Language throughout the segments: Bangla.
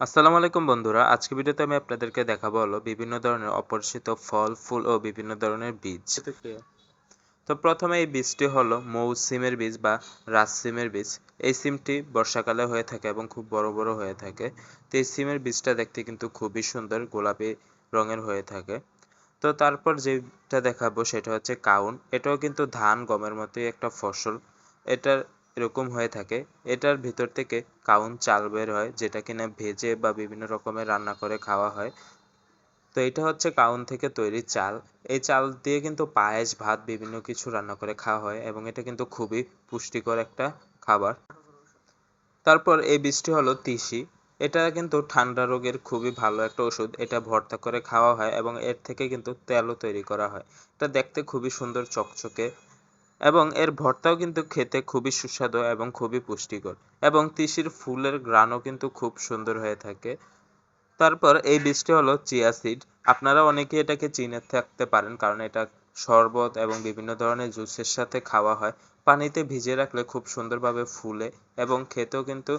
আসসালামু আলাইকুম বন্ধুরা আজকে ভিডিওতে আমি আপনাদেরকে দেখাবো হলো বিভিন্ন ধরনের অপরিচিত ফল, ফুল ও বিভিন্ন ধরনের বীজ। তো প্রথমে এই বীজটি হলো মৌসিমের বীজ বা রাজসিমের বীজ। এই সিমটি বর্ষাকালে হয়ে থাকে এবং খুব বড় বড় হয়ে থাকে। তো এই সিমের বীজটা দেখতে কিন্তু খুবই সুন্দর, গোলাপি রঙের হয়ে থাকে। তো তারপর যেটা দেখাবো সেটা হচ্ছে কাউন। এটাও কিন্তু ধান, গমের মতোই একটা ফসল। এটার এরকম হয়ে থাকে। এটার ভিতর থেকে কাউন চাল বের হয়, যেটা কিনা ভেজে বা বিভিন্ন রকমের রান্না করে খাওয়া হয়। তো এটা হচ্ছে কাউন থেকে তৈরি চাল। এই চাল দিয়ে কিন্তু পায়েস, ভাত, বিভিন্ন কিছু রান্না করে খাওয়া হয় এবং এটা কিন্তু খুবই পুষ্টিকর একটা খাবার। তারপর এই বীজটি হলো তিসি। এটা কিন্তু ঠান্ডা রোগের খুবই ভালো একটা ওষুধ। এটা ভর্তা করে খাওয়া হয় এবং এর থেকে কিন্তু তেলও তৈরি করা হয়। এটা দেখতে খুবই সুন্দর, চকচকে এবং এর ভর্তাও কিন্তু খেতে খুবই সুস্বাদু এবং খুবই পুষ্টিকর। এবং তিসির ফুলের গ্রানও কিন্তু খুব সুন্দর হয়ে থাকে। তারপর এই বীজটি হলো চিয়া সিড আপনারা অনেকে এটাকে চিনে থাকতে পারেন, কারণ এটা শরবত এবং বিভিন্ন ধরনের জুসের সাথে খাওয়া হয়। পানিতে ভিজিয়ে রাখলে খুব সুন্দরভাবে ফুলে এবং খেতেও কিন্তু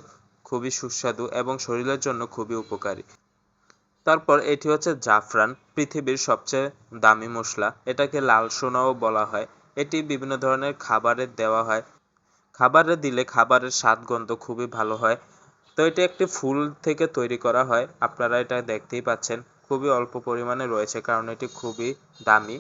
খুবই সুস্বাদু এবং শরীরের জন্য খুবই উপকারী। তারপর এটি হচ্ছে জাফরান, পৃথিবীর সবচেয়ে দামি মশলা। এটাকে লাল সোনাও বলা হয়। এটি বিভিন্ন ধরনের খাবারে দেওয়া হয়। খাবারে দিলে খাবারের স্বাদ, গন্ধ খুবই ভালো হয়। তো এটি একটি ফুল থেকে তৈরি করা হয়। আপনারা এটা দেখতেই পাচ্ছেন। খুবই অল্প পরিমাণে রয়েছে কারণ এটি খুবই দামি।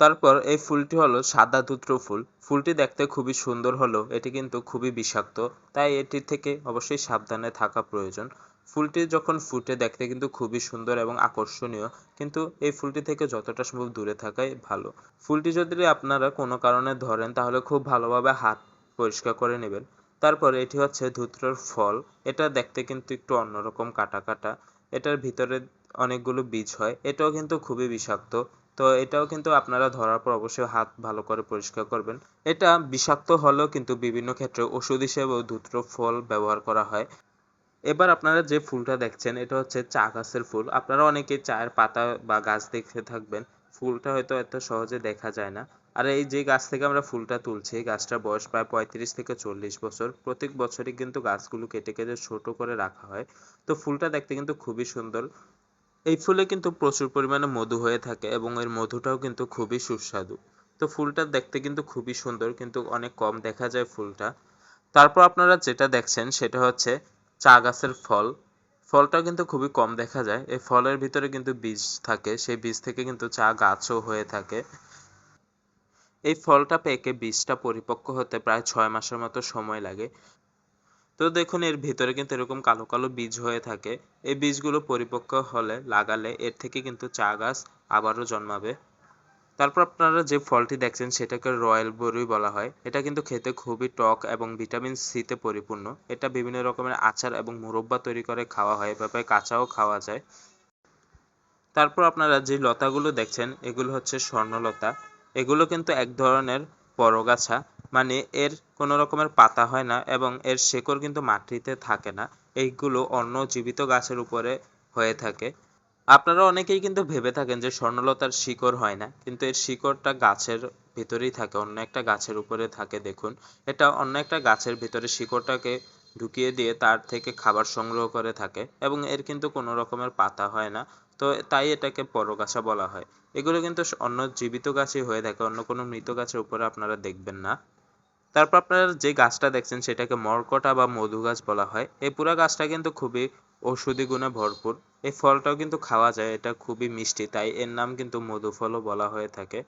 তারপর এই ফুলটি হলো সাদা ধুত্র ফুল। ফুলটি দেখতে খুবই সুন্দর হলেও এটি কিন্তু খুবই বিষাক্ত, তাই এটি থেকে অবশ্যই সাবধানে থাকা প্রয়োজন। ফুলটি যখন ফুটে দেখতে কিন্তু খুবই সুন্দর এবং আকর্ষণীয়, কিন্তু এই ফুলটি থেকে যতটা সম্ভব দূরে থাকাই ভালো। ফুলটি যদি আপনারা কোনো কারণে ধরেন, তাহলে খুব ভালোভাবে হাত পরিষ্কার করে নেবেন। তারপর এটি হচ্ছে ধুত্রর ফল। এটা দেখতে কিন্তু একটু অন্যরকম কাটা কাটা। এটার ভিতরে অনেকগুলো বীজ হয়। এটাও কিন্তু খুবই বিষাক্ত। তো এটাও কিন্তু আপনারা ধরার পর অবশ্যই হাত ভালো করে পরিষ্কার করবেন। এটা বিষাক্ত হলেও কিন্তু বিভিন্ন ক্ষেত্রে ওষুধ হিসেবেও ধুত্র ফল ব্যবহার করা হয়। এবার আপনারা যে ফুলটা দেখছেন, এটা হচ্ছে চা গাছের ফুল। আপনারা অনেকেই চায়ের পাতা বা গাছ দেখে থাকবেন, ফুলটা হয়তো এত সহজে দেখা যায় না। আর এই যে গাছ থেকে আমরা ফুলটা তুলছি গাছটার বয়স প্রায় পঁয়ত্রিশ থেকে চল্লিশ বছর। প্রত্যেক বছরই কিন্তু গাছগুলো কেটে কেটে ছোট করে রাখা হয়। তো ফুলটা দেখতে কিন্তু খুবই সুন্দর। এই ফুলে কিন্তু প্রচুর পরিমাণে মধু হয়ে থাকে এবং এর মধুটাও কিন্তু খুবই সুস্বাদু। তো ফুলটা দেখতে কিন্তু খুবই সুন্দর, কিন্তু অনেক কম দেখা যায় ফুলটা। তারপর আপনারা যেটা দেখছেন, সেটা হচ্ছে চা গাছের ফল। ফলটা কিন্তু খুবই কম দেখা যায়। এই ফলের ভিতরে কিন্তু বীজ থাকে। সেই বীজ থেকে কিন্তু চা গাছও হয়ে থাকে। এই ফলটা পেকে বীজটা পরিপক্ক হতে প্রায় ছয় মাসের মতো সময় লাগে। তো দেখুন, এর ভিতরে কিন্তু এরকম কালো কালো বীজ হয়ে থাকে। এই বীজগুলো পরিপক্ক হলে, লাগালে এর থেকে কিন্তু চা গাছ আবারও জন্মাবে। তারপর আপনারা যে ফলটি দেখছেন সেটাকে রয়্যাল বরুই বলা হয়। এটা কিন্তু খেতে খুবই টক এবং ভিটামিন সিতে পরিপূর্ণ। এটা বিভিন্ন রকমের আচার এবং মুরব্বা তৈরি করে খাওয়া হয় এভাবে কাঁচাও খাওয়া যায়। তারপর আপনারা যে লতাগুলো দেখছেন, এগুলো হচ্ছে স্বর্ণলতা। এগুলো কিন্তু এক ধরনের পরগাছা মানে এর কোনো রকমের পাতা হয় না এবং এর শেকড় কিন্তু মাটিতে থাকে না। এইগুলো অন্য জীবিত গাছের উপরে হয়ে থাকে। আপনারা অনেকেই কিন্তু ভেবে থাকেন যে স্বর্ণলতার শিকড় হয় না, কিন্তু এর শিকড়টা গাছের ভিতরেই থাকে, অন্য একটা গাছের উপরে থাকে, দেখুন। এটা অন্য একটা গাছের ভিতরে শিকড়টাকে ঢুকিয়ে দিয়ে তার থেকে খাবার সংগ্রহ করে থাকে এবং এর কিন্তু কোনো রকমের পাতা হয় না, তো তাই এটাকে পরগাছা বলা হয়। এগুলো কিন্তু অন্য জীবিত গাছই হয়ে থাকে, অন্য কোনো মৃত গাছের উপরে আপনারা দেখবেন না। তারপর আপনারা যে গাছটা দেখছেন সেটাকে মরকটা বা মধু গাছ বলা হয়। এই পুরো গাছটা কিন্তু খুবই ঔষধি গুণে ভরপুর। এই ফলটাও কিন্তু খাওয়া যায়, এটা খুবই মিষ্টি, তাই এর নাম কিন্তু মধু ফলও বলা হয়ে থাকে।